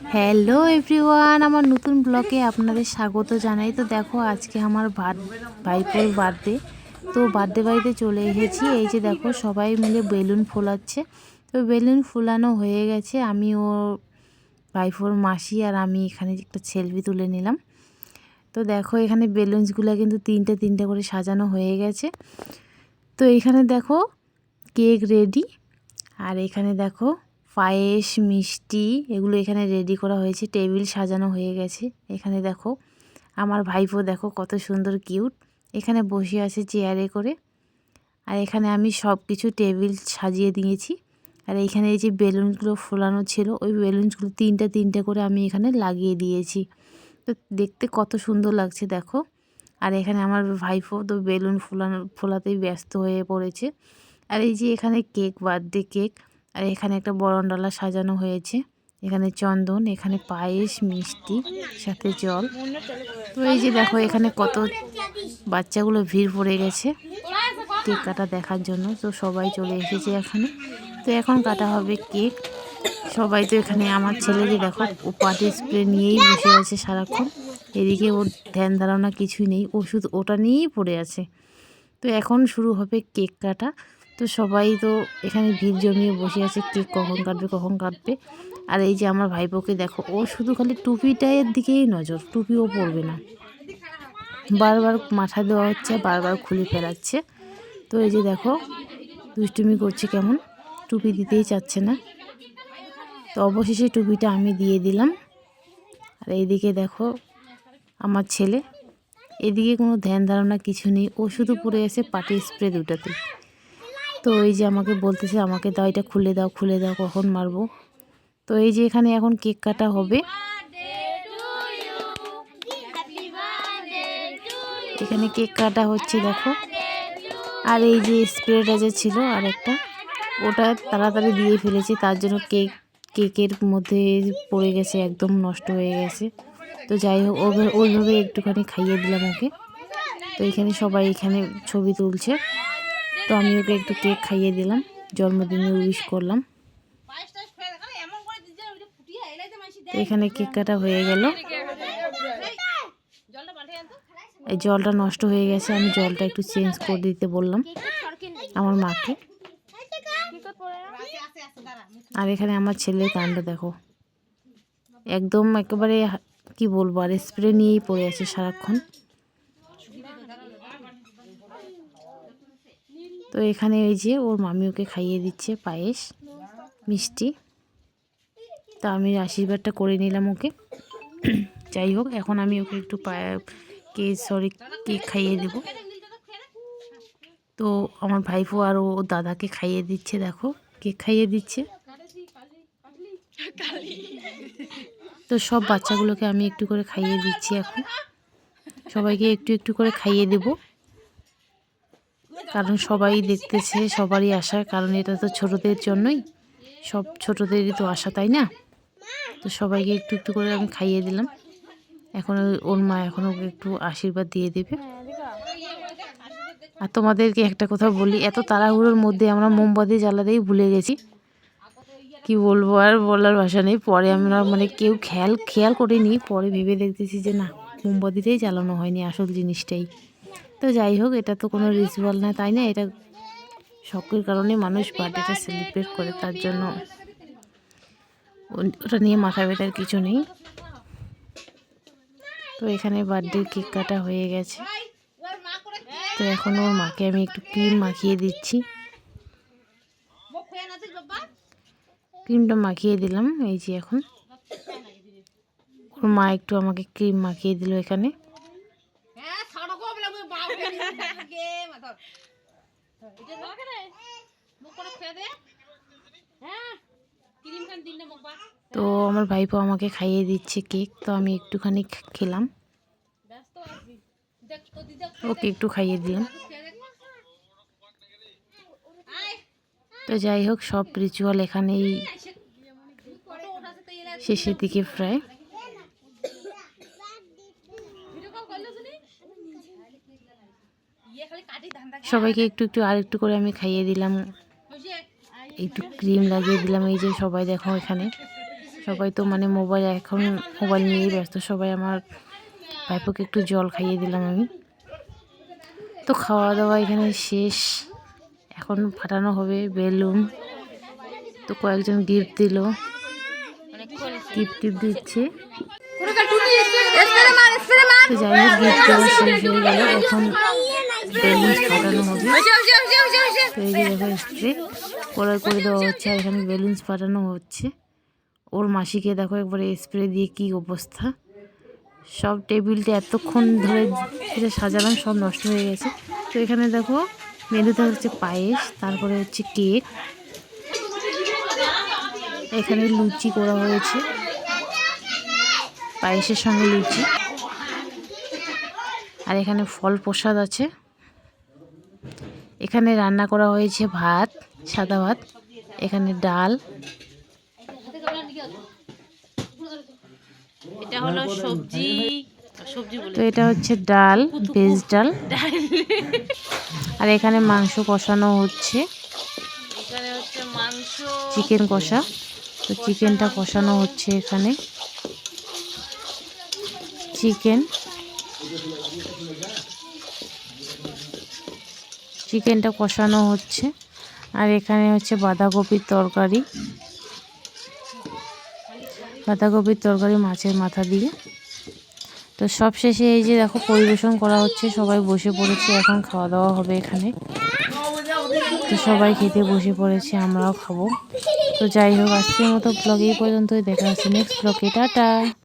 Hello everyone আমার নতুন ব্লগে আপনাদের স্বাগত জানাই। তো দেখো, আজকে আমার ভাত, ভাইপোর বার্থডে তো বার্থডে বাড়িতে চলে এসেছি। এই যে দেখো, সবাই মিলে বেলুন ফোলাচ্ছে। তো বেলুন ফুলানো হয়ে গেছে। আমি ও ভাইপোর মাসি আর আমি এখানে একটা সেলফি তুলে নিলাম। তো দেখো, এখানে বেলুনসগুলো কিন্তু তিনটে তিনটে করে সাজানো হয়ে গেছে। তো এখানে দেখো কেক রেডি আর এখানে দেখো পায়েস, মিষ্টি, এগুলো এখানে রেডি করা হয়েছে। টেবিল সাজানো হয়ে গেছে। এখানে দেখো, আমার ভাইপো দেখো কত সুন্দর কিউট এখানে বসে আছে চেয়ারে করে। আর এখানে আমি সব কিছু টেবিল সাজিয়ে দিয়েছি। আর এখানে এই যে বেলুনগুলো ফোলানো ছিল, ওই বেলুনগুলো তিনটে তিনটে করে আমি এখানে লাগিয়ে দিয়েছি। তো দেখতে কত সুন্দর লাগছে দেখো। আর এখানে আমার ভাইপো তো বেলুন ফোলানো, ফোলাতেই ব্যস্ত হয়ে পড়েছে। আর এই যে এখানে কেক বার্থডে কেক আর এখানে একটা বরণডালা সাজানো হয়েছে। এখানে চন্দন, এখানে পায়েস, মিষ্টি, সাথে জল। তো এই যে দেখো, এখানে কত বাচ্চাগুলো ভিড় পড়ে গেছে কেক কাটা দেখার জন্য। তো সবাই চলে এসেছে এখানে। তো এখন কাটা হবে কেক। সবাই তো এখানে, আমার ছেলে যে দেখো, ও পাটি স্প্রে নিয়েই বসে আছে সারাক্ষণ। এদিকে ওর ধ্যান ধারণা কিছুই নেই। ওষুধ ওটা নিয়েই পড়ে আছে। তো এখন শুরু হবে কেক কাটা। তো সবাই তো এখানে ভিড় জমিয়ে বসে আছে কেক কখন কাটবে কখন কাটবে আর এই যে আমার ভাইপোকে দেখো, ও শুধু খালি টুপিটায়ের দিকেই নজর, টুপিও পরবে না। বারবার মাথা দেওয়া হচ্ছে, বারবার খুলে ফেলাচ্ছে। তো এই যে দেখো, দুষ্টুমি করছে কেমন, টুপি দিতেই চাচ্ছে না। তো অবশেষে টুপিটা আমি দিয়ে দিলাম। আর এইদিকে দেখো, আমার ছেলে, এদিকে কোনো ধ্যান ধারণা কিছু নেই, ও শুধু পড়ে আছে পাটি স্প্রে দুটাতে। তো এই যে আমাকে বলতেছে, আমাকে দাও, এটা খুলে দাও খুলে দাও, কখন মারবো? তো এই যে এখানে এখন কেক কাটা হবে। এখানে কেক কাটা হচ্ছে, দেখো। আর এই যে স্প্রেটা যে ছিল আর একটা ওটা তাড়াতাড়ি দিয়ে ফেলেছি, তার জন্য কেক, কেকের মধ্যে পড়ে গেছে, একদম নষ্ট হয়ে গেছে। তো যাই হোক ওইভাবে একটুখানি খাইয়ে দিলাম ওকে। তো এখানে সবাই এখানে ছবি তুলছে। তো আমি ওকে একটু কেক খাইয়ে দিলাম। জন্মদিনে উইশ করলাম। এখানে কেক কাটা হয়ে গেল। এই জলটা নষ্ট হয়ে গেছে, আমি জলটা একটু চেঞ্জ করে দিতে বললাম আমার মাকে। আর এখানে আমার ছেলের কাণ্ড দেখো। একদম একেবারে কি বলব, আর স্প্রে নিয়েই পড়ে আছে সারাক্ষণ। তো এখানে ওই যে ওর মামি ওকে খাইয়ে দিচ্ছে পায়েস, মিষ্টি। তা আমি আশীর্বাদটা করে নিলাম ওকে। যাই হোক, এখন আমি ওকে একটু কে সরি কেক খাইয়ে দেব। তো আমার ভাইপো আর ও দাদাকে খাইয়ে দিচ্ছে, দেখো। কেক খাইয়ে দিচ্ছে। তো সব বাচ্চাগুলোকে আমি একটু করে খাইয়ে দিচ্ছি এখন। সবাইকে একটু একটু করে খাইয়ে দেবো। কারণ সবাই দেখতেছে, সবারই আশা কারণ এটা তো ছোটদের জন্যই। সব ছোটদেরই তো আশা, তাই না? তো সবাইকে একটু একটু করে আমি খাইয়ে দিলাম। এখন ওর মা এখন ওকে একটু আশীর্বাদ দিয়ে দেবে। আর তোমাদেরকে একটা কথা বলি, এত তাড়াহুড়োর মধ্যে আমরা মোমবাতি জ্বালাতেই ভুলে গেছি। কি বলব আর বলার ভাষা নেই। পরে আমরা মানে কেউ খেয়াল খেয়াল করিনি, পরে ভেবে দেখতেছি যে না মোমবাতিটাই জ্বালানো হয়নি আসল জিনিসটাই। তো যাই হোক, এটা তো কোনো রিচুয়াল না, তাই না? এটা শখের কারণে মানুষ বার্থডেটা সেলিব্রেট করে, তার জন্য ওটা নিয়ে মাথা ব্যথার কিছু নেই। তো এখানে বার্থডে কেক কাটা হয়ে গেছে। তো এখন ওর মাকে আমি একটু ক্রিম মাখিয়ে দিচ্ছি। ক্রিমটা মাখিয়ে দিলাম, এই যে এখন। ওর মা একটু আমাকে ক্রিম মাখিয়ে দিল এখানে। তো আমার ভাইপো আমাকে খাইয়ে দিচ্ছে কেক তো আমি একটুখানি খেলাম। ওকে একটু খাইয়ে দিলাম। তো যাই হোক সব রিচুয়াল এখানেই শেষের দিকে প্রায়। সবাইকে একটু একটু আর একটু করে আমি খাইয়ে দিলাম। একটু ক্রিম লাগিয়ে দিলাম, এই যে সবাই দেখো এখানে। সবাই তো মানে মোবাইল, এখন মোবাইল নিয়েই ব্যস্ত। সবাই আমার ভাইপোকে একটু জল খাইয়ে দিলাম আমি। তো খাওয়া দাওয়া এখানে শেষ। এখন ফাটানো হবে বেলুন। তো কয়েকজন গিফট দিল। গিফট টিফট দিচ্ছে। তো যাই হোক, গিফট দেওয়া শেষ হয়ে গেল। এখন বেলুন ফাটানো হবে তো করে দেওয়া হচ্ছে আর এখানে বেলুনস ফাটানো হচ্ছে ওর মাসিকে দেখো একবারে স্প্রে দিয়ে কি অবস্থা সব টেবিলটা এতক্ষণ ধরে ধরে সাজালাম সব নষ্ট হয়ে গেছে তো এখানে দেখো মেনুতে হচ্ছে পায়েস তারপরে হচ্ছে কেক এখানে লুচি করা হয়েছে পায়েসের সঙ্গে লুচি আর এখানে ফল প্রসাদ আছে। এখানে রান্না করা হয়েছে ভাত সাদা ভাত এখানে ডাল। এটা হলো সবজি তো এটা হচ্ছে ডাল ভেজ ডাল। আর এখানে মাংস কষানো হচ্ছে। চিকেন কষা। তো চিকেনটা কষানো হচ্ছে এখানে। চিকেন। চিকেনটা কষানো হচ্ছে। আর এখানে হচ্ছে বাঁধাকপির তরকারি। বাঁধাকপির তরকারি মাছের মাথা দিয়ে। তো সব শেষে এই যে দেখো পরিবেশন করা হচ্ছে, সবাই বসে পড়েছে, এখন খাওয়া দাওয়া হবে এখানে। তো সবাই খেতে বসে পড়েছে, আমরাও খাব। তো যাই হোক, আজকের মতো ব্লগ এই পর্যন্তই, দেখা হচ্ছে নেক্সট ব্লগে টাটা।